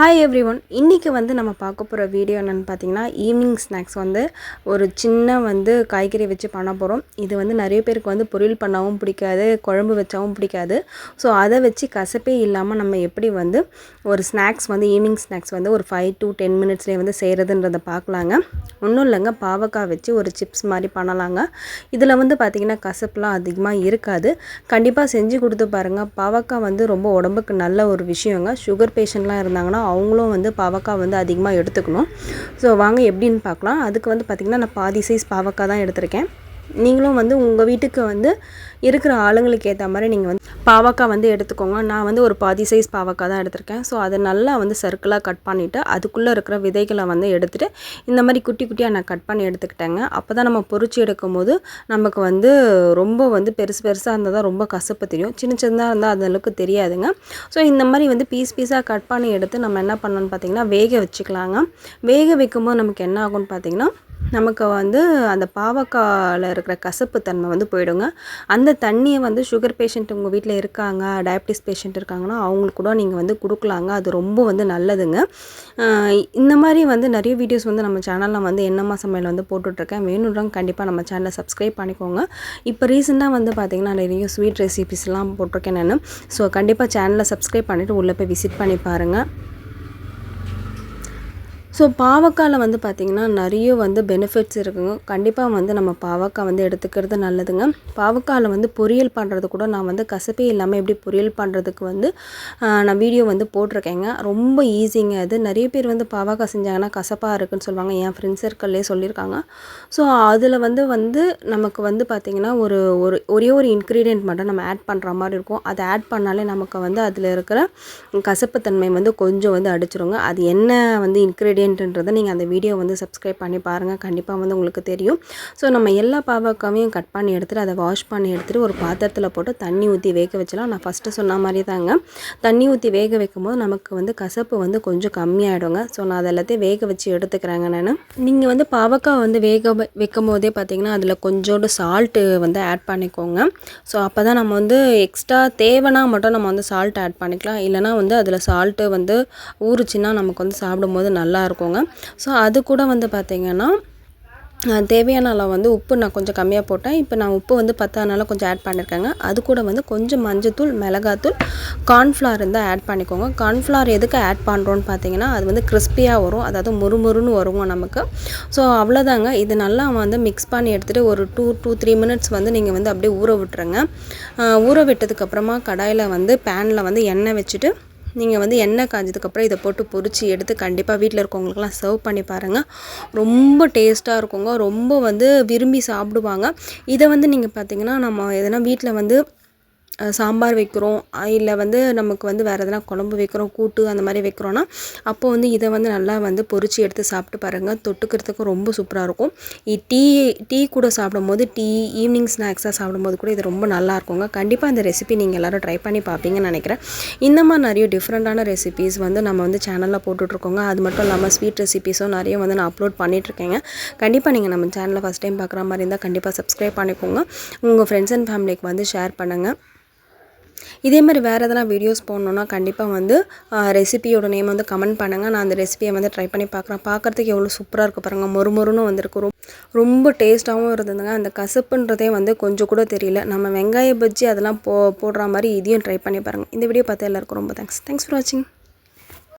Hi every one இன்றைக்கி வந்து நம்ம பார்க்க போகிற வீடியோ என்னென்னு பார்த்தீங்கன்னா ஈவினிங் ஸ்நாக்ஸ் வந்து ஒரு சின்ன வந்து காய்கறி வச்சு பண்ண போகிறோம் இது வந்து நிறைய பேருக்கு வந்து பொரியல் பண்ணாவும் பிடிக்காது குழம்பு வச்சாவும் பிடிக்காது. ஸோ அதை வச்சு கசப்பே இல்லாமல் நம்ம எப்படி வந்து ஒரு ஸ்நாக்ஸ் வந்து ஈவினிங் ஸ்நாக்ஸ் வந்து ஒரு ஃபைவ் டு டென் மினிட்ஸ்லேயே வந்து செய்கிறதுன்றதை பார்க்கலாங்க. ஒன்றும் இல்லைங்க பாவக்காய் வச்சு ஒரு சிப்ஸ் மாதிரி பண்ணலாங்க. இதில் வந்து பார்த்திங்கன்னா கசப்புலாம் அதிகமாக இருக்காது. கண்டிப்பாக செஞ்சு கொடுத்து பாருங்கள் பாவக்காய் வந்து ரொம்ப உடம்புக்கு நல்ல ஒரு விஷயங்க. சுகர் பேஷண்ட்லாம் இருந்தாங்கன்னா அவங்களும் வந்து பாவக்காய் வந்து அதிகமாக எடுத்துக்கணும். ஸோ வாங்க எப்படின்னு பார்க்கலாம். அதுக்கு வந்து பார்த்திங்கன்னா நான் பாதி சைஸ் பாவக்காய் தான் எடுத்திருக்கேன். நீங்களும் வந்து உங்கள் வீட்டுக்கு வந்து இருக்கிற ஆளுங்களுக்கு ஏற்ற மாதிரி நீங்கள் வந்து பாவக்காய் வந்து எடுத்துக்கோங்க. நான் வந்து ஒரு பாதி சைஸ் பாவக்காய் தான் எடுத்திருக்கேன். ஸோ அதை நல்லா வந்து சர்க்கிளாக கட் பண்ணிவிட்டு அதுக்குள்ளே இருக்கிற விதைகளை வந்து எடுத்துகிட்டு இந்த மாதிரி குட்டி குட்டியாக நான் கட் பண்ணி எடுத்துக்கிட்டேங்க. அப்போ தான் நம்ம பொறிச்சு எடுக்கும்போது நமக்கு வந்து ரொம்ப வந்து பெருசு பெருசாக இருந்தால் தான் ரொம்ப கசப்பு தெரியும். சின்ன சின்னதாக இருந்தால் அந்த அளவுக்கு தெரியாதுங்க. ஸோ இந்த மாதிரி வந்து பீஸ் பீஸாக கட் பண்ணி எடுத்து நம்ம என்ன பண்ணோன்னு பார்த்திங்கன்னா வேக வச்சுக்கலாங்க. வேக வைக்கும்போது நமக்கு என்ன ஆகும்னு பார்த்திங்கன்னா நமக்கு வந்து அந்த பாவக்காயில் இருக்கிற கசப்பு தன்மை வந்து போயிடுங்க. அந்த தண்ணியை வந்து சுகர் பேஷண்ட் உங்கள் வீட்டில் இருக்காங்க டயபிட்டிஸ் பேஷண்ட் இருக்காங்கன்னா அவங்களுக்கு கூட நீங்கள் வந்து கொடுக்கலாங்க. அது ரொம்ப வந்து நல்லதுங்க. இந்த மாதிரி வந்து நிறைய வீடியோஸ் வந்து நம்ம சேனலில் வந்து என்னம்மா சமையல் வந்து போட்டுட்ருக்கேன். வேணுன்றவங்க கண்டிப்பாக நம்ம சேனலை சப்ஸ்கிரைப் பண்ணிக்கோங்க. இப்போ ரீசெண்டாக வந்து பார்த்திங்கன்னா நிறைய ஸ்வீட் ரெசிபிஸ்லாம் போட்டிருக்கேன் நான். ஸோ கண்டிப்பாக சேனலை சப்ஸ்கிரைப் பண்ணிவிட்டு உள்ளே போய் விசிட் பண்ணி பாருங்கள் ஸோ பாவக்காயில் வந்து பார்த்திங்கன்னா நிறைய வந்து பெனிஃபிட்ஸ் இருக்குங்க. கண்டிப்பாக வந்து நம்ம பாவக்காய் வந்து எடுத்துக்கிறது நல்லதுங்க. பாவக்காயில் வந்து பொரியல் பண்ணுறது கூட நான் வந்து கசப்பே இல்லாமல் எப்படி பொரியல் பண்ணுறதுக்கு வந்து நான் வீடியோ வந்து போட்டிருக்கேங்க. ரொம்ப ஈஸிங்க அது. நிறைய பேர் வந்து பாவக்காய் செஞ்சாங்கன்னா கசப்பாக இருக்குன்னு சொல்லுவாங்க. என் ஃப்ரெண்ட்ஸ் சர்க்கிள்லேயே சொல்லியிருக்காங்க. ஸோ அதில் வந்து வந்து நமக்கு வந்து பார்த்திங்கன்னா ஒரு ஒரு ஒரே ஒரு இன்க்ரீடியன்ட் மட்டும் நம்ம ஆட் பண்ணுற மாதிரி இருக்கும். அதை ஆட் பண்ணாலே நமக்கு வந்து அதில் இருக்கிற கசப்புத்தன்மை வந்து கொஞ்சம் வந்து அடிச்சிருங்க. அது என்ன வந்து இன்க்ரீடியன்ட் இன்க்ரீடியன்ட்ன்றதை நீங்கள் அந்த வீடியோ வந்து சப்ஸ்கிரைப் பண்ணி பாருங்கள் கண்டிப்பாக வந்து உங்களுக்கு தெரியும். ஸோ நம்ம எல்லா பாவக்காவையும் கட் பண்ணி எடுத்துகிட்டு அதை வாஷ் பண்ணி எடுத்துகிட்டு ஒரு பாத்திரத்தில் போட்டு தண்ணி ஊற்றி வேக வச்சலாம் நான் ஃபஸ்ட்டு சொன்ன மாதிரி தாங்க. தண்ணி ஊற்றி வேக வைக்கும்போது நமக்கு வந்து கசப்பு வந்து கொஞ்சம் கம்மியாகிடுங்க ஸோ நான் அதை எல்லாத்தையும் வேக வச்சு எடுத்துக்கிறேங்க நான். நீங்கள் வந்து பாவக்காய் வந்து வேக வைக்கும் போதே பார்த்தீங்கன்னா அதில் கொஞ்சோண்டு சால்ட்டு வந்து ஆட் பண்ணிக்கோங்க. ஸோ அப்போ தான் நம்ம வந்து எக்ஸ்ட்ரா தேவைன்னா மட்டும் நம்ம வந்து சால்ட் ஆட் பண்ணிக்கலாம். இல்லைனா வந்து அதில் சால்ட்டு வந்து ஊறுச்சுன்னா நமக்கு வந்து சாப்பிடும்போது நல்லா பார்த்துக்கோங்க ஸோ அது கூட வந்து பார்த்திங்கன்னா தேவையான அளவு வந்து உப்பு நான் கொஞ்சம் கம்மியாக போட்டேன். இப்போ நான் உப்பு வந்து பத்தாதனால கொஞ்சம் ஆட் பண்ணியிருக்கேங்க அது கூட வந்து கொஞ்சம் மஞ்சத்தூள் மிளகாத்தூள் கார்ன்ஃப்ளார் இருந்தால் ஆட் பண்ணிக்கோங்க. கார்ன்ஃப்ளார் எதுக்கு ஆட் பண்ணுறோன்னு பார்த்தீங்கன்னா அது வந்து கிறிஸ்பியாக வரும். அதாவது முறுமுறுன்னு வருங்க நமக்கு. ஸோ அவ்வளோதாங்க இது நல்லா வந்து மிக்ஸ் பண்ணி எடுத்துகிட்டு ஒரு டூ டூ த்ரீ மினிட்ஸ் வந்து நீங்கள் வந்து அப்படியே ஊற விட்டுருங்க. ஊற விட்டதுக்கப்புறமா கடாயில் வந்து பேனில் வந்து எண்ணெய் வச்சுட்டு நீங்கள் வந்து எண்ணெய் காஞ்சதுக்கப்புறம் இதை போட்டு பொறிச்சு எடுத்து கண்டிப்பாக வீட்டில் இருக்கவங்களுக்குலாம் சர்வ் பண்ணி பாருங்கள் ரொம்ப டேஸ்ட்டாக இருக்குங்க. ரொம்ப வந்து விரும்பி சாப்பிடுவாங்க. இதை வந்து நீங்கள் பார்த்தீங்கன்னா நம்ம எதனா வீட்டில் வந்து சாம்பார் வைக்கிறோம் இல்லை வந்து நமக்கு வந்து வேறு எதனா குழம்பு வைக்கிறோம் கூட்டு அந்த மாதிரி வைக்கிறோன்னா அப்போ வந்து இதை வந்து நல்லா வந்து பொறிச்சு எடுத்து சாப்பிட்டு பாருங்கள் தொட்டுக்கிறதுக்கு ரொம்ப சூப்பராக இருக்கும். டீ டீ கூட சாப்பிடும்போது டீ ஈவினிங் ஸ்நாக்ஸாக சாப்பிடும்போது கூட இது ரொம்ப நல்லா இருக்குங்க. கண்டிப்பாக இந்த ரெசிபி நீங்கள் எல்லோரும் ட்ரை பண்ணி பார்ப்பீங்கன்னு நினைக்கிறேன். இந்த மாதிரி நிறைய டிஃப்ரெண்ட்டான ரெசிபிஸ் வந்து நம்ம வந்து சேனலில் போட்டுட்ருக்கோங்க. அது மட்டும் இல்லாமல் ஸ்வீட் ரெசிபிஸும் நிறைய வந்து நான் அப்லோட் பண்ணிகிட்ருக்கேங்க கண்டிப்பாக நீங்கள் நம்ம சேனலில் ஃபஸ்ட் டைம் பார்க்குற மாதிரி இருந்தால் கண்டிப்பாக சப்ஸ்கிரைப் பண்ணிக்கோங்க. உங்கள் ஃப்ரெண்ட்ஸ் அண்ட் ஃபேமிலிக்கு வந்து ஷேர் பண்ணுங்கள் இதே மாதிரி வேறு எதனா வீடியோஸ் போடணுன்னா கண்டிப்பாக வந்து ரெசிபியோட நேம் வந்து கமெண்ட் பண்ணுங்கள் நான் அந்த ரெசிபியை வந்து ட்ரை பண்ணி பார்க்குறேன் பார்க்குறதுக்கு எவ்வளோ சூப்பராக இருக்குது பாருங்கள் மொறு மொறுன்னு வந்திருக்கு ரொம்ப டேஸ்ட்டாகவும் இருந்ததுங்க. அந்த கசப்புன்றதே வந்து கொஞ்சம் கூட தெரியல. நம்ம வெங்காய பஜ்ஜி அதெல்லாம் போ போடுற மாதிரி இதையும் ட்ரை பண்ணி பாருங்கள் இந்த வீடியோ பார்த்து எல்லாருக்கும் ரொம்ப தேங்க்ஸ் தேங்க்ஸ் ஃபார் வாட்சிங்